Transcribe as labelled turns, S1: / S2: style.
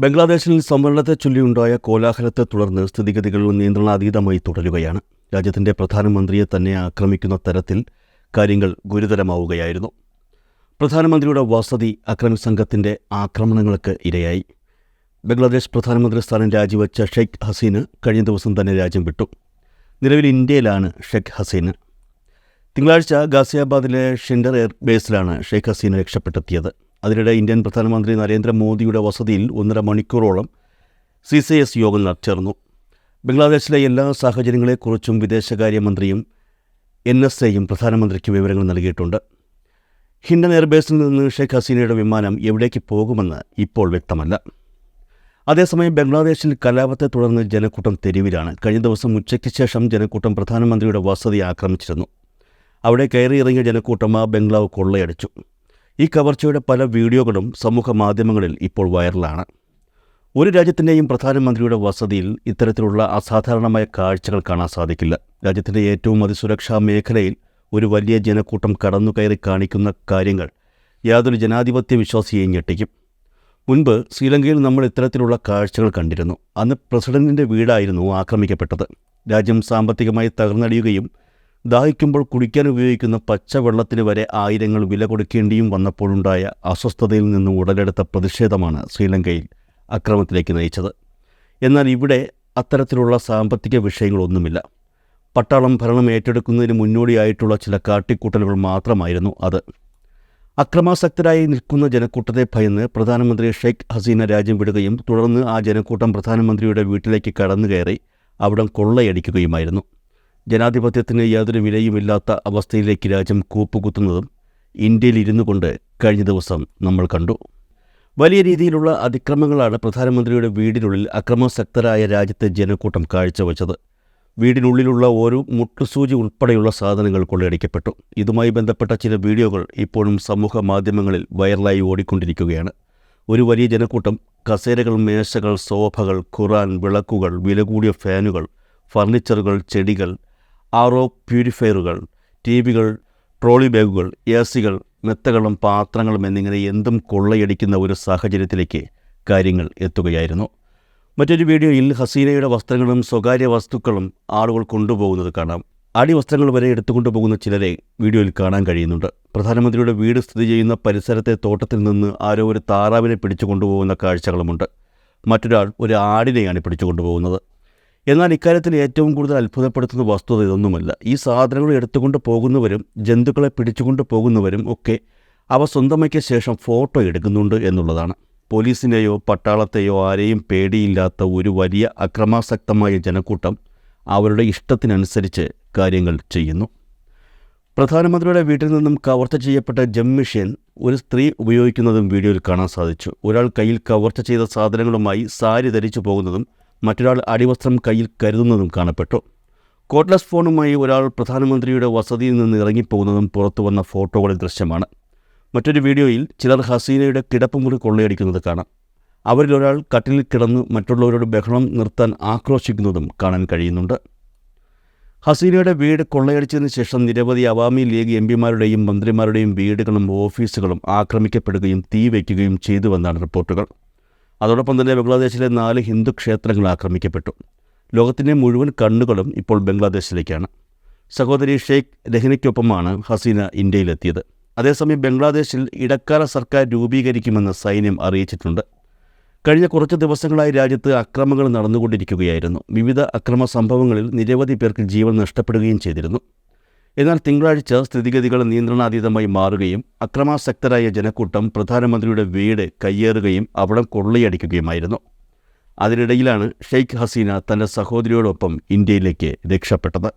S1: ബംഗ്ലാദേശിൽ സംവരണത്തെ ചൊല്ലിയുണ്ടായ കോലാഹലത്തെ തുടർന്ന് സ്ഥിതിഗതികൾ നിയന്ത്രണാതീതമായി തുടരുകയാണ്. രാജ്യത്തിന്റെ പ്രധാനമന്ത്രിയെ തന്നെ ആക്രമിക്കുന്ന തരത്തിൽ കാര്യങ്ങൾ ഗുരുതരമാവുകയായിരുന്നു. പ്രധാനമന്ത്രിയുടെ വസതി അക്രമി സംഘത്തിന്റെ ആക്രമണങ്ങൾക്ക് ഇരയായി. ബംഗ്ലാദേശ് പ്രധാനമന്ത്രി സ്ഥാനം രാജിവെച്ച ഷെയ്ഖ് ഹസീന് കഴിഞ്ഞ ദിവസം തന്നെ രാജ്യം വിട്ടു. നിലവിൽ ഇന്ത്യയിലാണ് ഷെയ്ഖ് ഹസീന്. തിങ്കളാഴ്ച ഗാസിയാബാദിലെ ഷിൻഡർ എയർബേസിലാണ് ഷെയ്ഖ് ഹസീന രക്ഷപ്പെട്ടെത്തിയത്. അതിനിടെ ഇന്ത്യൻ പ്രധാനമന്ത്രി നരേന്ദ്രമോദിയുടെ വസതിയിൽ ഒന്നര മണിക്കൂറോളം സി സി എസ് യോഗം ചേർന്നു. ബംഗ്ലാദേശിലെ എല്ലാ സാഹചര്യങ്ങളെക്കുറിച്ചും വിദേശകാര്യമന്ത്രിയും എൻ എസ് എയും പ്രധാനമന്ത്രിക്ക് വിവരങ്ങൾ നൽകിയിട്ടുണ്ട്. ഹിൻഡൻ എയർബേസിൽ നിന്ന് ഷെയ്ഖ് ഹസീനയുടെ വിമാനം എവിടേക്ക് പോകുമെന്ന് ഇപ്പോൾ വ്യക്തമല്ല. അതേസമയം ബംഗ്ലാദേശിൽ കലാപത്തെ തുടർന്ന് ജനക്കൂട്ടം തെരുവിലാണ്. കഴിഞ്ഞ ദിവസം ഉച്ചയ്ക്ക് ശേഷം ജനക്കൂട്ടം പ്രധാനമന്ത്രിയുടെ വസതി ആക്രമിച്ചിരുന്നു. അവിടെ കയറിയിറങ്ങിയ ജനക്കൂട്ടം ആ ബംഗ്ലാവ് കൊള്ളയടിച്ചു. ഈ കവർച്ചയുടെ പല വീഡിയോകളും സമൂഹ മാധ്യമങ്ങളിൽ ഇപ്പോൾ വൈറലാണ്. ഒരു രാജ്യത്തിന്റെയും പ്രധാനമന്ത്രിയുടെ വസതിയിൽ ഇത്തരത്തിലുള്ള അസാധാരണമായ കാഴ്ചകൾ കാണാൻ സാധിക്കില്ല. രാജ്യത്തിന്റെ ഏറ്റവും അതിസുരക്ഷാ മേഖലയിൽ ഒരു വലിയ ജനക്കൂട്ടം കടന്നു കയറി കാണിക്കുന്ന കാര്യങ്ങൾ യാതൊരു ജനാധിപത്യ വിശ്വാസിയെയും ഞെട്ടിക്കും. മുൻപ് ശ്രീലങ്കയിൽ നമ്മൾ ഇത്തരത്തിലുള്ള കാഴ്ചകൾ കണ്ടിരുന്നു. അന്ന് പ്രസിഡന്റിന്റെ വീടായിരുന്നു ആക്രമിക്കപ്പെട്ടത്. രാജ്യം സാമ്പത്തികമായി തകർന്നടിയുകയും ദാഹിക്കുമ്പോൾ കുടിക്കാൻ ഉപയോഗിക്കുന്ന പച്ചവെള്ളത്തിന് വരെ ആയിരങ്ങൾ വില കൊടുക്കേണ്ടിയും വന്നപ്പോഴുണ്ടായ അസ്വസ്ഥതയിൽ നിന്നും ഉടലെടുത്ത പ്രതിഷേധമാണ് ശ്രീലങ്കയിൽ അക്രമത്തിലേക്ക് നയിച്ചത്. എന്നാൽ ഇവിടെ അത്തരത്തിലുള്ള സാമ്പത്തിക വിഷയങ്ങളൊന്നുമില്ല. പട്ടാളം ഭരണം ഏറ്റെടുക്കുന്നതിന് മുന്നോടിയായിട്ടുള്ള ചില കാട്ടിക്കൂട്ടലുകൾ മാത്രമായിരുന്നു അത്. അക്രമാസക്തരായി നിൽക്കുന്ന ജനക്കൂട്ടത്തെ ഭയന്ന് പ്രധാനമന്ത്രി ഷെയ്ഖ് ഹസീന രാജ്യം വിടുകയും തുടർന്ന് ആ ജനക്കൂട്ടം പ്രധാനമന്ത്രിയുടെ വീട്ടിലേക്ക് കടന്നു കയറി അവിടം കൊള്ളയടിക്കുകയുമായിരുന്നു. ജനാധിപത്യത്തിന് യാതൊരു വിലയുമില്ലാത്ത അവസ്ഥയിലേക്ക് രാജ്യം കൂപ്പുകുത്തുന്നതും ഇന്ത്യയിൽ ഇരുന്നു കൊണ്ട് കഴിഞ്ഞ ദിവസം നമ്മൾ കണ്ടു. വലിയ രീതിയിലുള്ള അതിക്രമങ്ങളാണ് പ്രധാനമന്ത്രിയുടെ വീടിനുള്ളിൽ അക്രമാസക്തരായ രാജ്യത്തെ ജനക്കൂട്ടം കാഴ്ചവെച്ചത്. വീടിനുള്ളിലുള്ള ഓരോ മുട്ടുസൂചി ഉൾപ്പെടെയുള്ള സാധനങ്ങൾ കൊള്ളയടിക്കപ്പെട്ടു. ഇതുമായി ബന്ധപ്പെട്ട ചില വീഡിയോകൾ ഇപ്പോഴും സമൂഹ മാധ്യമങ്ങളിൽ വൈറലായി ഓടിക്കൊണ്ടിരിക്കുകയാണ്. ഒരു വലിയ ജനക്കൂട്ടം കസേരകൾ മേശകൾ സോഫകൾ ഖുറാൻ വിളക്കുകൾ വില കൂടിയ ഫാനുകൾ ഫർണിച്ചറുകൾ ചെടികൾ ഒ പ്യൂരിഫയറുകൾ ടി വികൾ ട്രോളി ബാഗുകൾ എ സികൾ മെത്തകളും പാത്രങ്ങളും എന്നിങ്ങനെ എന്തും കൊള്ളയടിക്കുന്ന ഒരു സാഹചര്യത്തിലേക്ക് കാര്യങ്ങൾ എത്തുകയായിരുന്നു. മറ്റൊരു വീഡിയോയിൽ ഹസീനയുടെ വസ്ത്രങ്ങളും സ്വകാര്യ വസ്തുക്കളും ആളുകൾ കൊണ്ടുപോകുന്നത് കാണാം. അടി വസ്ത്രങ്ങൾ വരെ എടുത്തുകൊണ്ടു പോകുന്ന ചിലരെ വീഡിയോയിൽ കാണാൻ കഴിയുന്നുണ്ട്. പ്രധാനമന്ത്രിയുടെ വീട് സ്ഥിതി ചെയ്യുന്ന പരിസരത്തെ തോട്ടത്തിൽ നിന്ന് ആരോ ഒരു താറാവിനെ പിടിച്ചു കൊണ്ടുപോകുന്ന കാഴ്ചകളുമുണ്ട്. മറ്റൊരാൾ ഒരു ആടിനെയാണ് പിടിച്ചു കൊണ്ടുപോകുന്നത്. എന്നാൽ ഇക്കാര്യത്തിൽ ഏറ്റവും കൂടുതൽ അത്ഭുതപ്പെടുത്തുന്ന വസ്തുത ഇതൊന്നുമല്ല. ഈ സാധനങ്ങൾ എടുത്തുകൊണ്ട് പോകുന്നവരും ജന്തുക്കളെ പിടിച്ചുകൊണ്ട് പോകുന്നവരും ഒക്കെ അവ സ്വന്തമാക്കിയ ശേഷം ഫോട്ടോ എടുക്കുന്നുണ്ട് എന്നുള്ളതാണ്. പോലീസിനെയോ പട്ടാളത്തെയോ ആരെയും പേടിയില്ലാത്ത ഒരു വലിയ അക്രമാസക്തമായ ജനക്കൂട്ടം അവരുടെ ഇഷ്ടത്തിനനുസരിച്ച് കാര്യങ്ങൾ ചെയ്യുന്നു. പ്രധാനമന്ത്രിയുടെ വീട്ടിൽ നിന്നും കവർച്ച ചെയ്യപ്പെട്ട ജം മെഷീൻ ഒരു സ്ത്രീ ഉപയോഗിക്കുന്നതും വീഡിയോയിൽ കാണാൻ സാധിച്ചു. ഒരാൾ കയ്യിൽ കവർച്ച ചെയ്ത സാധനങ്ങളുമായി സാരി ധരിച്ചു പോകുന്നതും മറ്റൊരാൾ അടിവസ്ത്രം കയ്യിൽ കരുതുന്നതും കാണപ്പെട്ടു. കോട്ട്ലെസ് ഫോണുമായി ഒരാൾ പ്രധാനമന്ത്രിയുടെ വസതിയിൽ നിന്ന് ഇറങ്ങിപ്പോകുന്നതും പുറത്തു വന്ന ഫോട്ടോകളിൽ ദൃശ്യമാണ്. മറ്റൊരു വീഡിയോയിൽ ചിലർ ഹസീനയുടെ കിടപ്പുമുറി കൊള്ളയടിക്കുന്നത് കാണാം. അവരിലൊരാൾ കട്ടിലിൽ കിടന്ന് മറ്റുള്ളവരോട് ബഹളം നിർത്താൻ ആക്രോശിക്കുന്നതും കാണാൻ കഴിയുന്നുണ്ട്. ഹസീനയുടെ വീട് കൊള്ളയടിച്ചതിന് ശേഷം നിരവധി അവാമി ലീഗ് എം പിമാരുടെയും മന്ത്രിമാരുടെയും വീടുകളും ഓഫീസുകളും ആക്രമിക്കപ്പെടുകയും തീ വയ്ക്കുകയും ചെയ്തുവെന്നാണ് റിപ്പോർട്ടുകൾ. അതോടൊപ്പം തന്നെ ബംഗ്ലാദേശിലെ നാല് ഹിന്ദു ക്ഷേത്രങ്ങൾ ആക്രമിക്കപ്പെട്ടു. ലോകത്തിന്റെ മുഴുവൻ കണ്ണുകളും ഇപ്പോൾ ബംഗ്ലാദേശിലേക്കാണ്. സഹോദരി ഷെയ്ഖ് രഹ്നയ്ക്കൊപ്പമാണ് ഹസീന ഇന്ത്യയിലെത്തിയത്. അതേസമയം ബംഗ്ലാദേശിൽ ഇടക്കാല സർക്കാർ രൂപീകരിക്കുമെന്ന് സൈന്യം അറിയിച്ചിട്ടുണ്ട്. കഴിഞ്ഞ കുറച്ച് ദിവസങ്ങളായി രാജ്യത്ത് അക്രമങ്ങൾ നടന്നുകൊണ്ടിരിക്കുകയായിരുന്നു. വിവിധ അക്രമ സംഭവങ്ങളിൽ നിരവധി പേർക്ക് ജീവൻ നഷ്ടപ്പെടുകയും ചെയ്തിരുന്നു. എന്നാൽ തിങ്കളാഴ്ച സ്ഥിതിഗതികൾ നിയന്ത്രണാതീതമായി മാറുകയും അക്രമാസക്തരായ ജനക്കൂട്ടം പ്രധാനമന്ത്രിയുടെ വീട് കയ്യേറുകയും അവിടം കൊള്ളയടിക്കുകയുമായിരുന്നു. അതിനിടയിലാണ് ഷെയ്ഖ് ഹസീന തന്റെ സഹോദരിയോടൊപ്പം ഇന്ത്യയിലേക്ക് രക്ഷപ്പെട്ടത്.